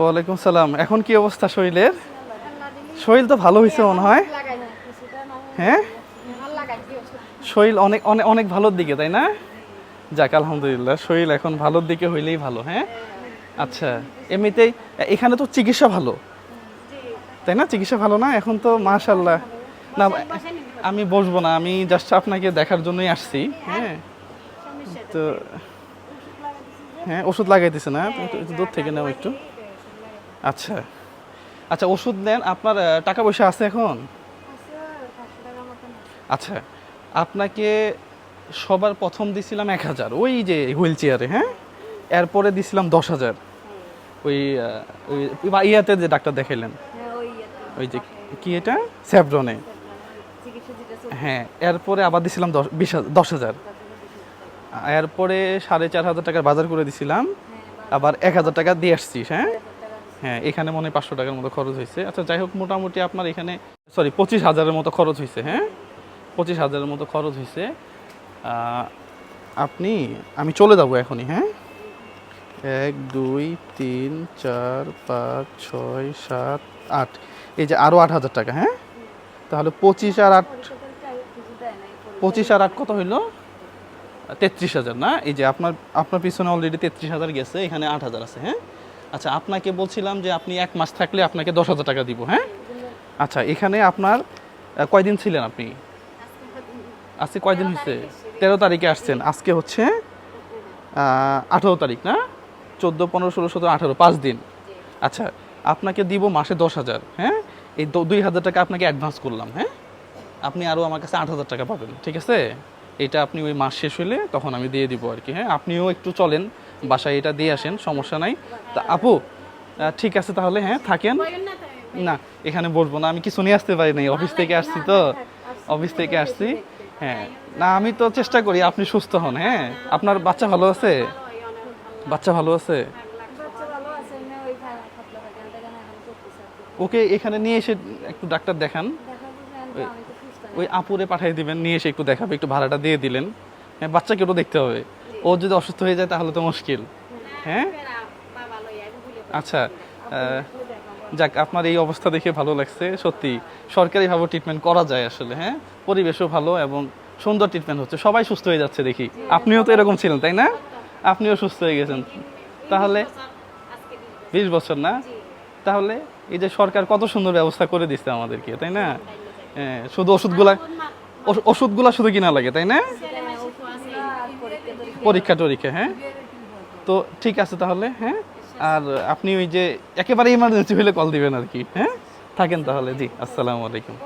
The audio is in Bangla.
ওয়ালাইকুম সালাম। এখন কি অবস্থা শরীরের? শরীর তো ভালো হয়েছে মনে হয়। হ্যাঁ? শরীর অনেক অনেক অনেক ভালোর দিকে, তাই না? যাক, আলহামদুলিল্লাহ, শরীর এখন ভালোর দিকে হইলেই ভালো হ্যাঁ? আচ্ছা এমনিতেই, এখানে তো চিকিৎসা ভালো। তাই না? চিকিৎসা ভালো না? এখন তো মাশাল্লাহ না, আমি বসবো না, আমি জাস্ট আপনাকে দেখার জন্যই আসছি হ্যাঁ? তো হ্যাঁ ওষুধ লাগাইতেছে না একটু দূর থেকে নাও একটু। আচ্ছা। আচ্ছা ওষুধ নেন। আপনার টাকা পয়সা আছে এখন? আচ্ছা আপনাকে সবার প্রথম দিছিলাম এক হাজার। ওই যে হুইল চেয়ারে হ্যাঁ? এরপরে দিছিলাম দশ হাজার। ওই ওই ইয়াতে যে ডাক্তার দেখাইলেন। ওই যে কি এটা? স্যাভরনে হ্যাঁ এরপরে আবার দিছিলাম দশ, বিশ দশ হাজার। এরপরে সাড়ে চার হাজার টাকার বাজার করে দিছিলাম। আবার এক হাজার টাকা দিয়ে আসছিস হ্যাঁ? হ্যাঁ এখানে মনে হয় পাঁচশো টাকার মতো খরচ হয়েছে। আচ্ছা যাই হোক, মোটামুটি আপনার এখানে সরি পঁচিশ হাজারের মতো খরচ হয়েছে হ্যাঁ? পঁচিশ হাজারের মতো খরচ হয়েছে। আপনি, আমি চলে যাব এখনই হ্যাঁ? এক, দুই, তিন, চার, পাঁচ, ছয়, সাত, আট। এই যে আরও আট হাজার টাকা হ্যাঁ? তাহলে পঁচিশ আর আট, পঁচিশ আর আট কত হইল? তেত্রিশ হাজার, না? এই যে আপনার আপনার পিছনে অলরেডি তেত্রিশ হাজার গেছে, এখানে আট হাজার আছে হ্যাঁ? আচ্ছা আপনাকে বলছিলাম যে আপনি এক মাস থাকলে আপনাকে দশ হাজার টাকা দিব হ্যাঁ? আচ্ছা এখানে আপনার কয়দিন ছিলেন আপনি? আজকে কয়দিন হয়েছে তেরো তারিখে আসছেন। আজকে হচ্ছে আঠেরো তারিখ, না? চোদ্দ, পনেরো, ষোলো, সতেরো, আঠেরো, পাঁচ দিন। আচ্ছা আপনাকে দিব মাসে দশ হাজার হ্যাঁ? এই দুই হাজার টাকা আপনাকে অ্যাডভান্স করলাম হ্যাঁ? আপনি আরও আমার কাছে আট হাজার টাকা পাবেন, ঠিক আছে? এটা আপনি ওই মাস শেষ হলে তখন আমি দিয়ে দিব আর কি হ্যাঁ? আপনিও একটু চলেন বাসায় এটা দিয়ে আসেন, সমস্যা নাই। তা আপু ঠিক আছে তাহলে হ্যাঁ থাকেন? না, এখানে বসবো না, আমি কিছু নিয়ে আসতে পারি নাই, অফিস থেকে আসছি তো। অফিস থেকে আসছি। হ্যাঁ না, আমি তো চেষ্টা করি, আপনি সুস্থ হন হ্যাঁ। আপনার বাচ্চা ভালো আছে? বাচ্চা ভালো আছে? ওকে, এখানে নিয়ে এসে একটু ডাক্তার দেখান। ওই আপুরে পাঠিয়ে দিবেন, নিয়ে এসে একটু দেখাবে, একটু ভাড়াটা দিয়ে দিলেন। হ্যাঁ বাচ্চাকে তো দেখতে হবে। ও যদি অসুস্থ হয়ে যায় তাহলে তো মুশকিল। হ্যাঁ? আচ্ছা যাক আপনার এই অবস্থা দেখে ভালো লাগছে সত্যি। সরকারিভাবে ট্রিটমেন্ট করা যায় আসলে হ্যাঁ? পরিবেশও ভালো এবং সুন্দর ট্রিটমেন্ট হচ্ছে। সবাই সুস্থ হয়ে যাচ্ছে দেখি। আপনিও তো এরকম ছিলেন তাই না? আপনিও সুস্থ হয়ে গেছেন। তাহলে বিশ বছর না? তাহলে এই যে সরকার কত সুন্দর ব্যবস্থা করে দিচ্ছে আমাদেরকে তাই না? হ্যাঁ, শুধু ওষুধগুলা ওষ- ওষুধগুলা শুধু কিনা লাগে তাই না? পরীক্ষা টরীক্ষা হ্যাঁ? তো ঠিক আছে তাহলে হ্যাঁ? আর আপনি ওই যে একেবারে ইমার্জেন্সি হলে কল দিবেন আর কি হ্যাঁ? থাকেন তাহলে, জি, আসসালামু আলাইকুম।